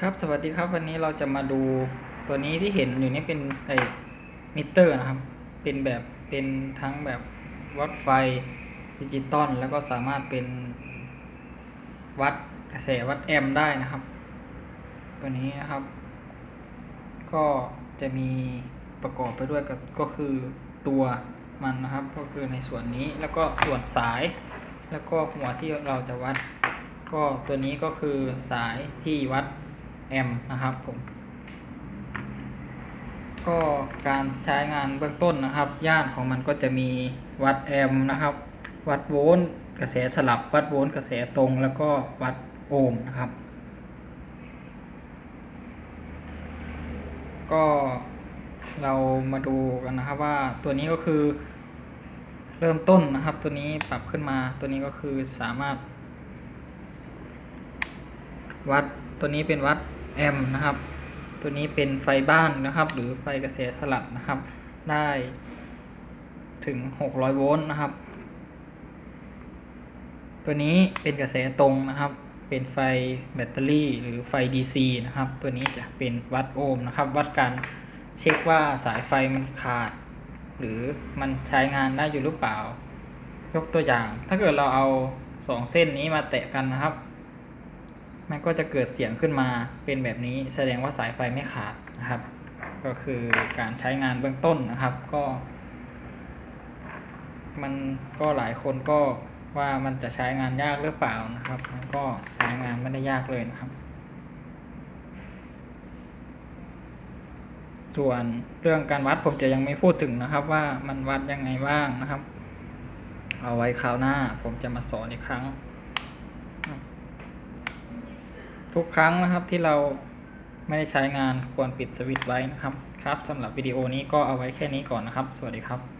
ครับสวัสดีครับวันนี้เราจะมาดูตัวนี้ที่เห็นอยู่นี่เป็นไอมิเตอร์นะครับ เป็นแบบเป็นทั้งแบบวัดไฟดิจิตอลแล้วก็สามารถเป็นวัดกระแสวัดแอมป์ได้นะครับ ตัวนี้นะครับ ก็จะมีประกอบไปด้วยกับก็คือตัวมันนะครับ ก็คือในส่วนนี้แล้วก็ส่วนสาย แล้วก็หัวที่เราจะวัด ก็ตัวนี้ก็คือสายที่วัด แอมป์นะครับผม ก็การใช้งานเบื้องต้นนะครับ ย่านของมันก็จะมีวัดแอมป์นะครับ วัดโวลต์กระแสสลับวัดโวลต์กระแสตรงแล้วก็วัดโอห์มนะครับ ก็เรามาดูกันนะครับว่าตัวนี้ก็คือเริ่มต้นนะครับตัวนี้ปรับขึ้นมาตัวนี้ก็คือสามารถ วัด ตัวนี้เป็นวัดแอมป์นะครับ ตัวนี้เป็นไฟบ้านนะครับ หรือไฟกระแสสลับนะครับ ได้ถึง 600 โวลต์นะครับ ตัวนี้เป็นกระแสตรงนะครับ เป็นไฟแบตเตอรี่ หรือไฟ DC นะครับ ตัวนี้จะเป็นวัดโอห์มนะครับ วัดการเช็คว่าสายไฟมันขาด หรือมันใช้งานได้อยู่หรือเปล่า ยกตัวอย่าง ถ้าเกิดเราเอาสองเส้นนี้มาแตะกันนะครับ มันก็จะเกิดเสียงขึ้นมาเป็นแบบนี้แสดงว่าสายไฟไม่ขาดนะครับ ก็คือการใช้งานเบื้องต้นนะครับก็ มันก็หลายคนก็ว่ามันจะใช้งานยากหรือเปล่านะครับ มันก็ใช้งานไม่ได้ยากเลยนะครับ ส่วนเรื่องการวัดผมจะยังไม่พูดถึงนะครับ ว่ามันวัดยังไงบ้างนะครับ เอาไว้คราวหน้าผมจะมาสอนอีกครั้ง ทุกครั้งนะครับที่เราไม่ได้ใช้งานควรปิดสวิตช์ไว้นะครับครับสำหรับวิดีโอนี้ก็เอาไว้แค่นี้ก่อนนะครับ สวัสดีครับ